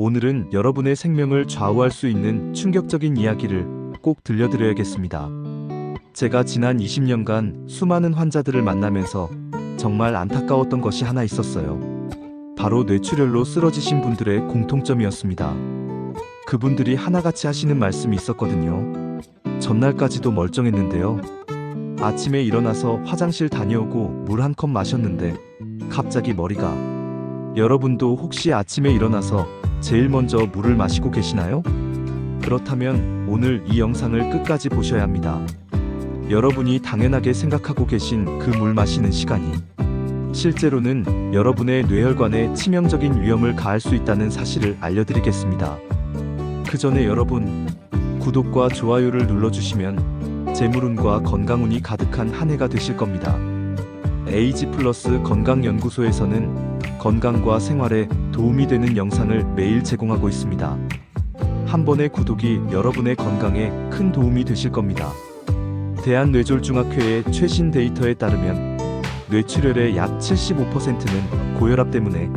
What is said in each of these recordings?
오늘은 여러분의 생명을 좌우할 수 있는 충격적인 이야기를 꼭 들려드려야겠습니다. 제가 지난 20년간 수많은 환자들을 만나면서 정말 안타까웠던 것이 하나 있었어요. 바로 뇌출혈로 쓰러지신 분들의 공통점이었습니다. 그분들이 하나같이 하시는 말씀이 있었거든요. 전날까지도 멀쩡했는데요. 아침에 일어나서 화장실 다녀오고 물 한 컵 마셨는데 갑자기 머리가 여러분도 혹시 아침에 일어나서 제일 먼저 물을 마시고 계시나요? 그렇다면 오늘 이 영상을 끝까지 보셔야 합니다. 여러분이 당연하게 생각하고 계신 그 물 마시는 시간이 실제로는 여러분의 뇌혈관에 치명적인 위험을 가할 수 있다는 사실을 알려드리겠습니다. 그 전에 여러분 구독과 좋아요를 눌러주시면 재물운과 건강운이 가득한 한 해가 되실 겁니다. 에이지 플러스 건강연구소에서는 건강과 생활에 도움이 되는 영상을 매일 제공하고 있습니다. 한 번의 구독이 여러분의 건강에 큰 도움이 되실 겁니다. 대한뇌졸중학회의 최신 데이터에 따르면 뇌출혈의 약 75%는 고혈압 때문에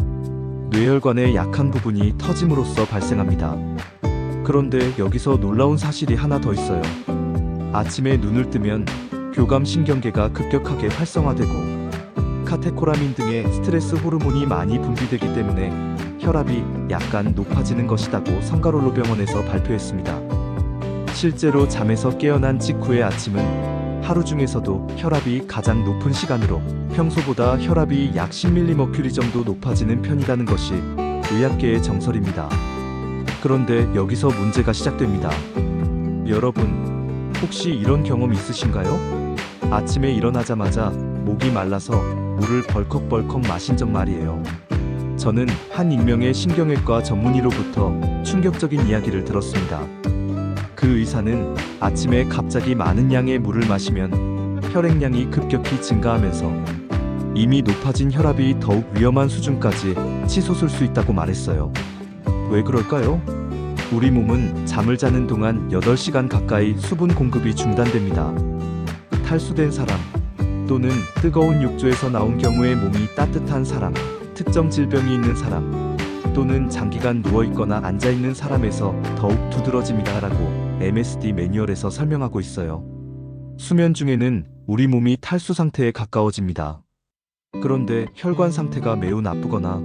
뇌혈관의 약한 부분이 터짐으로써 발생합니다. 그런데 여기서 놀라운 사실이 하나 더 있어요. 아침에 눈을 뜨면 교감 신경계가 급격하게 활성화되고 카테코라민 등의 스트레스 호르몬이 많이 분비되기 때문에 혈압이 약간 높아지는 것이다고 성가롤로 병원에서 발표했습니다. 실제로 잠에서 깨어난 직후의 아침은 하루 중에서도 혈압이 가장 높은 시간으로 평소보다 혈압이 약 10mmmercury 정도 높아지는 편이라는 것이 의학계의 정설입니다. 그런데 여기서 문제가 시작됩니다. 여러분, 혹시 이런 경험 있으신가요? 아침에 일어나자마자 목이 말라서 물을 벌컥벌컥 마신 적 말이에요. 저는 한 익명의 신경외과 전문의로부터 충격적인 이야기를 들었습니다. 그 의사는 아침에 갑자기 많은 양의 물을 마시면 혈액량이 급격히 증가하면서 이미 높아진 혈압이 더욱 위험한 수준까지 치솟을 수 있다고 말했어요. 왜 그럴까요? 우리 몸은 잠을 자는 동안 8시간 가까이 수분 공급이 중단됩니다. 탈수된 사람 또는 뜨거운 욕조에서 나온 경우에 몸이 따뜻한 사람, 특정 질병이 있는 사람 또는 장기간 누워 있거나 앉아 있는 사람에서 더욱 두드러집니다라고 MSD 매뉴얼에서 설명하고 있어요. 수면 중에는 우리 몸이 탈수 상태에 가까워집니다. 그런데 혈관 상태가 매우 나쁘거나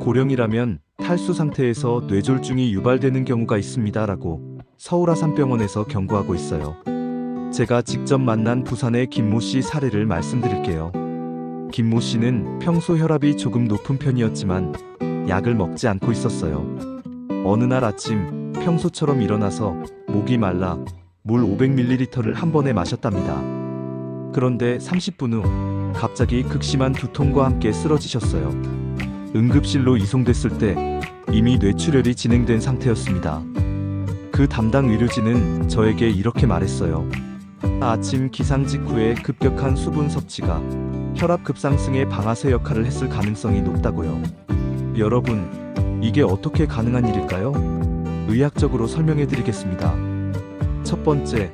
고령이라면 탈수 상태에서 뇌졸중이 유발되는 경우가 있습니다라고 서울아산병원에서 경고하고 있어요. 제가 직접 만난 부산의 김모 씨 사례를 말씀드릴게요. 김모 씨는 평소 혈압이 조금 높은 편이었지만 약을 먹지 않고 있었어요. 어느 날 아침 평소처럼 일어나서 목이 말라 물 500ml를 한 번에 마셨답니다. 그런데 30분 후 갑자기 극심한 두통과 함께 쓰러지셨어요. 응급실로 이송됐을 때 이미 뇌출혈이 진행된 상태였습니다. 그 담당 의료진은 저에게 이렇게 말했어요. 아침 기상 직후에 급격한 수분 섭취가 혈압 급상승의 방아쇠 역할을 했을 가능성이 높다고요. 여러분, 이게 어떻게 가능한 일일까요? 의학적으로 설명해 드리겠습니다. 첫 번째,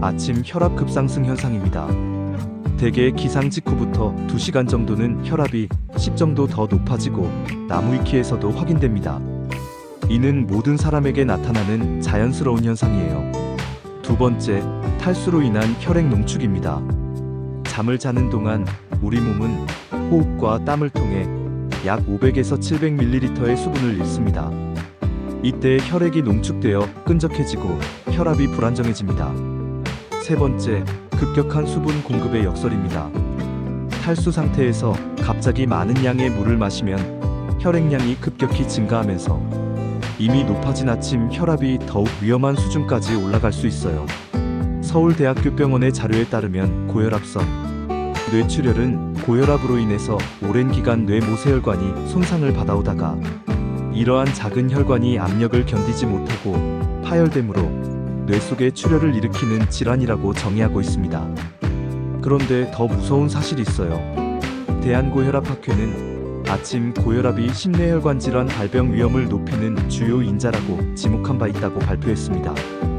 아침 혈압 급상승 현상입니다. 대개 기상 직후부터 2시간 정도는 혈압이 10 정도 더 높아지고 나무위키에서도 확인됩니다. 이는 모든 사람에게 나타나는 자연스러운 현상이에요. 두 번째, 탈수로 인한 혈액 농축입니다. 잠을 자는 동안 우리 몸은 호흡과 땀을 통해 약 500에서 700ml의 수분을 잃습니다. 이때 혈액이 농축되어 끈적해지고 혈압이 불안정해집니다. 세 번째, 급격한 수분 공급의 역설입니다. 탈수 상태에서 갑자기 많은 양의 물을 마시면 혈액량이 급격히 증가하면서 이미 높아진 아침 혈압이 더욱 위험한 수준까지 올라갈 수 있어요. 서울대학교 병원의 자료에 따르면 고혈압성 뇌출혈은 고혈압으로 인해서 오랜 기간 뇌 모세혈관이 손상을 받아오다가 이러한 작은 혈관이 압력을 견디지 못하고 파열됨으로 뇌 속에 출혈을 일으키는 질환이라고 정의하고 있습니다. 그런데 더 무서운 사실이 있어요. 대한고혈압학회는 아침 고혈압이 심뇌혈관 질환 발병 위험을 높이는 주요 인자라고 지목한 바 있다고 발표했습니다.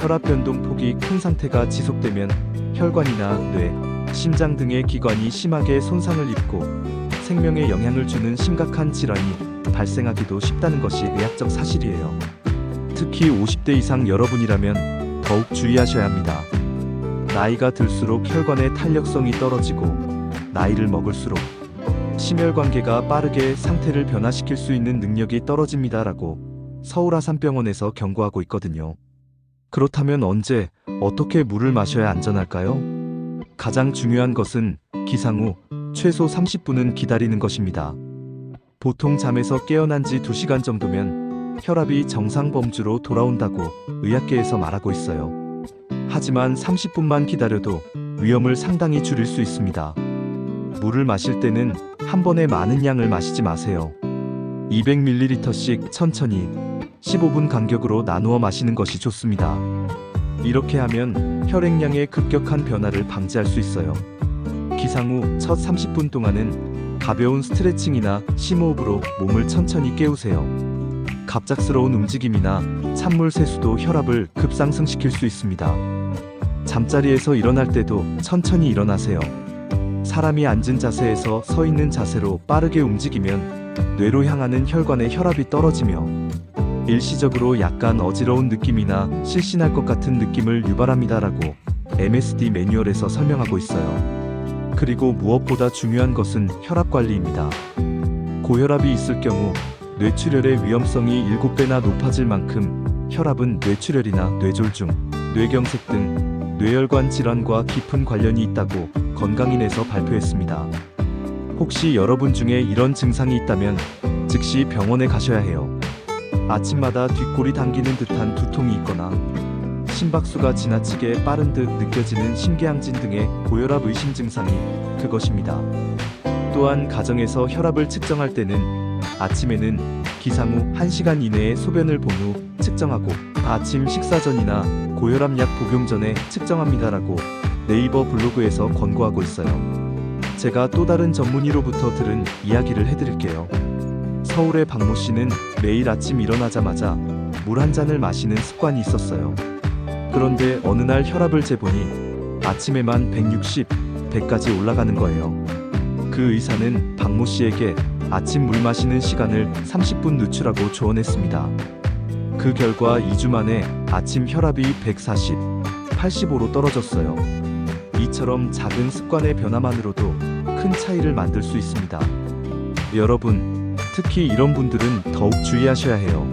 혈압 변동 폭이 큰 상태가 지속되면 혈관이나 뇌, 심장 등의 기관이 심하게 손상을 입고 생명에 영향을 주는 심각한 질환이 발생하기도 쉽다는 것이 의학적 사실이에요. 특히 50대 이상 여러분이라면 더욱 주의하셔야 합니다. 나이가 들수록 혈관의 탄력성이 떨어지고 나이를 먹을수록 심혈관계가 빠르게 상태를 변화시킬 수 있는 능력이 떨어집니다라고 서울아산병원에서 경고하고 있거든요. 그렇다면 언제 어떻게 물을 마셔야 안전할까요? 가장 중요한 것은 기상 후 최소 30분은 기다리는 것입니다. 보통 잠에서 깨어난 지 2시간 정도면 혈압이 정상 범주로 돌아온다고 의학계에서 말하고 있어요. 하지만 30분만 기다려도 위험을 상당히 줄일 수 있습니다. 물을 마실 때는 한 번에 많은 양을 마시지 마세요. 200ml씩 천천히 15분 간격으로 나누어 마시는 것이 좋습니다. 이렇게 하면 혈액량의 급격한 변화를 방지할 수 있어요. 기상 후 첫 30분 동안은 가벼운 스트레칭이나 심호흡으로 몸을 천천히 깨우세요. 갑작스러운 움직임이나 찬물 세수도 혈압을 급상승시킬 수 있습니다. 잠자리에서 일어날 때도 천천히 일어나세요. 사람이 앉은 자세에서 서 있는 자세로 빠르게 움직이면 뇌로 향하는 혈관의 혈압이 떨어지며 일시적으로 약간 어지러운 느낌이나 실신할 것 같은 느낌을 유발합니다라고 MSD 매뉴얼에서 설명하고 있어요. 그리고 무엇보다 중요한 것은 혈압 관리입니다. 고혈압이 있을 경우 뇌출혈의 위험성이 7배나 높아질 만큼 혈압은 뇌출혈이나 뇌졸중, 뇌경색 등 뇌혈관 질환과 깊은 관련이 있다고 건강인에서 발표했습니다. 혹시 여러분 중에 이런 증상이 있다면 즉시 병원에 가셔야 해요. 아침마다 뒷골이 당기는 듯한 두통이 있거나 심박수가 지나치게 빠른 듯 느껴지는 심계항진 등의 고혈압 의심 증상이 그것입니다. 또한 가정에서 혈압을 측정할 때는 아침에는 기상 후 1시간 이내에 소변을 본 후 측정하고 아침 식사 전이나 고혈압 약 복용 전에 측정합니다라고 네이버 블로그에서 권고하고 있어요. 제가 또 다른 전문의로부터 들은 이야기를 해드릴게요. 서울의 박모 씨는 매일 아침 일어나자마자 물 한 잔을 마시는 습관이 있었어요. 그런데 어느 날 혈압을 재보니 아침에만 160, 100까지 올라가는 거예요. 그 의사는 박모 씨에게 아침 물 마시는 시간을 30분 늦추라고 조언했습니다. 그 결과 2주 만에 아침 혈압이 140, 85로 떨어졌어요. 이처럼 작은 습관의 변화만으로도 큰 차이를 만들 수 있습니다. 여러분, 특히 이런 분들은 더욱 주의하셔야 해요.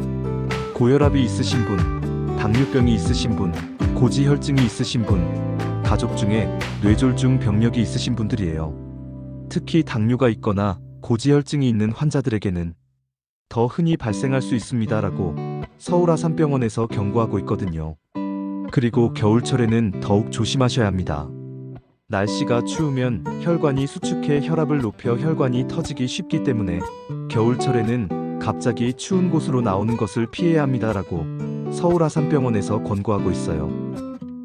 고혈압이 있으신 분, 당뇨병이 있으신 분, 고지혈증이 있으신 분, 가족 중에 뇌졸중 병력이 있으신 분들이에요. 특히 당뇨가 있거나 고지혈증이 있는 환자들에게는 더 흔히 발생할 수 있습니다라고 서울아산병원에서 경고하고 있거든요. 그리고 겨울철에는 더욱 조심하셔야 합니다. 날씨가 추우면 혈관이 수축해 혈압을 높여 혈관이 터지기 쉽기 때문에 겨울철에는 갑자기 추운 곳으로 나오는 것을 피해야 합니다라고 서울 아산병원에서 권고하고 있어요.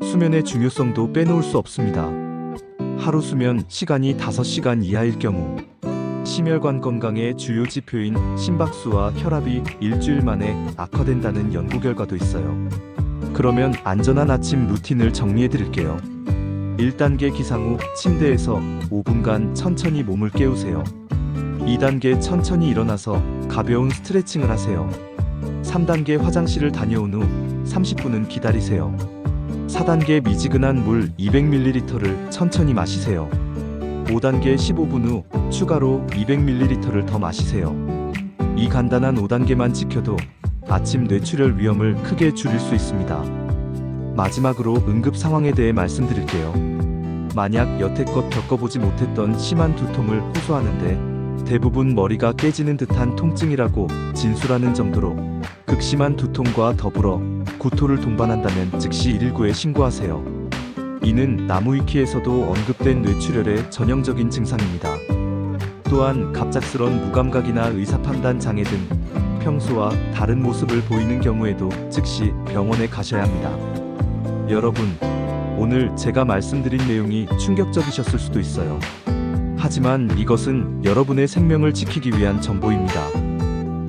수면의 중요성도 빼놓을 수 없습니다. 하루 수면 시간이 5시간 이하일 경우 심혈관 건강의 주요 지표인 심박수와 혈압이 일주일 만에 악화된다는 연구 결과도 있어요. 그러면 안전한 아침 루틴을 정리해 드릴게요. 1단계 기상 후 침대에서 5분간 천천히 몸을 깨우세요. 2단계 천천히 일어나서 가벼운 스트레칭을 하세요. 3단계 화장실을 다녀온 후 30분은 기다리세요. 4단계 미지근한 물 200ml를 천천히 마시세요. 5단계 15분 후 추가로 200ml를 더 마시세요. 이 간단한 5단계만 지켜도 아침 뇌출혈 위험을 크게 줄일 수 있습니다. 마지막으로 응급 상황에 대해 말씀드릴게요. 만약 여태껏 겪어보지 못했던 심한 두통을 호소하는데 대부분 머리가 깨지는 듯한 통증이라고 진술하는 정도로 극심한 두통과 더불어 구토를 동반한다면 즉시 119에 신고하세요. 이는 나무위키에서도 언급된 뇌출혈의 전형적인 증상입니다. 또한 갑작스런 무감각이나 의사판단 장애 등 평소와 다른 모습을 보이는 경우에도 즉시 병원에 가셔야 합니다. 여러분, 오늘 제가 말씀드린 내용이 충격적이셨을 수도 있어요. 하지만 이것은 여러분의 생명을 지키기 위한 정보입니다.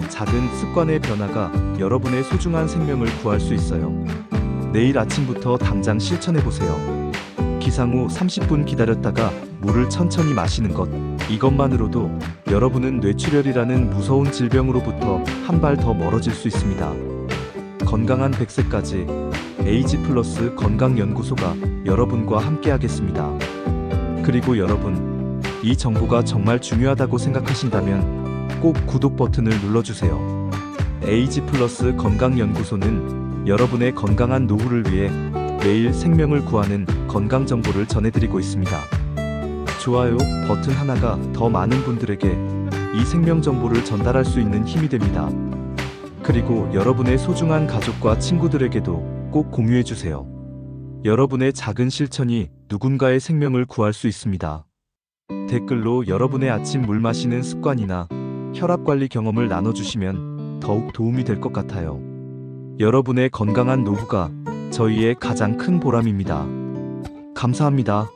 작은 습관의 변화가 여러분의 소중한 생명을 구할 수 있어요. 내일 아침부터 당장 실천해 보세요. 기상 후 30분 기다렸다가 물을 천천히 마시는 것. 이것만으로도 여러분은 뇌출혈이라는 무서운 질병으로부터 한 발 더 멀어질 수 있습니다. 건강한 100세까지 에이지 플러스 건강연구소가 여러분과 함께하겠습니다. 그리고 여러분, 이 정보가 정말 중요하다고 생각하신다면 꼭 구독 버튼을 눌러주세요. 에이지 플러스 건강연구소는 여러분의 건강한 노후를 위해 매일 생명을 구하는 건강 정보를 전해드리고 있습니다. 좋아요 버튼 하나가 더 많은 분들에게 이 생명 정보를 전달할 수 있는 힘이 됩니다. 그리고 여러분의 소중한 가족과 친구들에게도 꼭 공유해 주세요. 여러분의 작은 실천이 누군가의 생명을 구할 수 있습니다. 댓글로 여러분의 아침 물 마시는 습관이나 혈압 관리 경험을 나눠주시면 더욱 도움이 될 것 같아요. 여러분의 건강한 노후가 저희의 가장 큰 보람입니다. 감사합니다.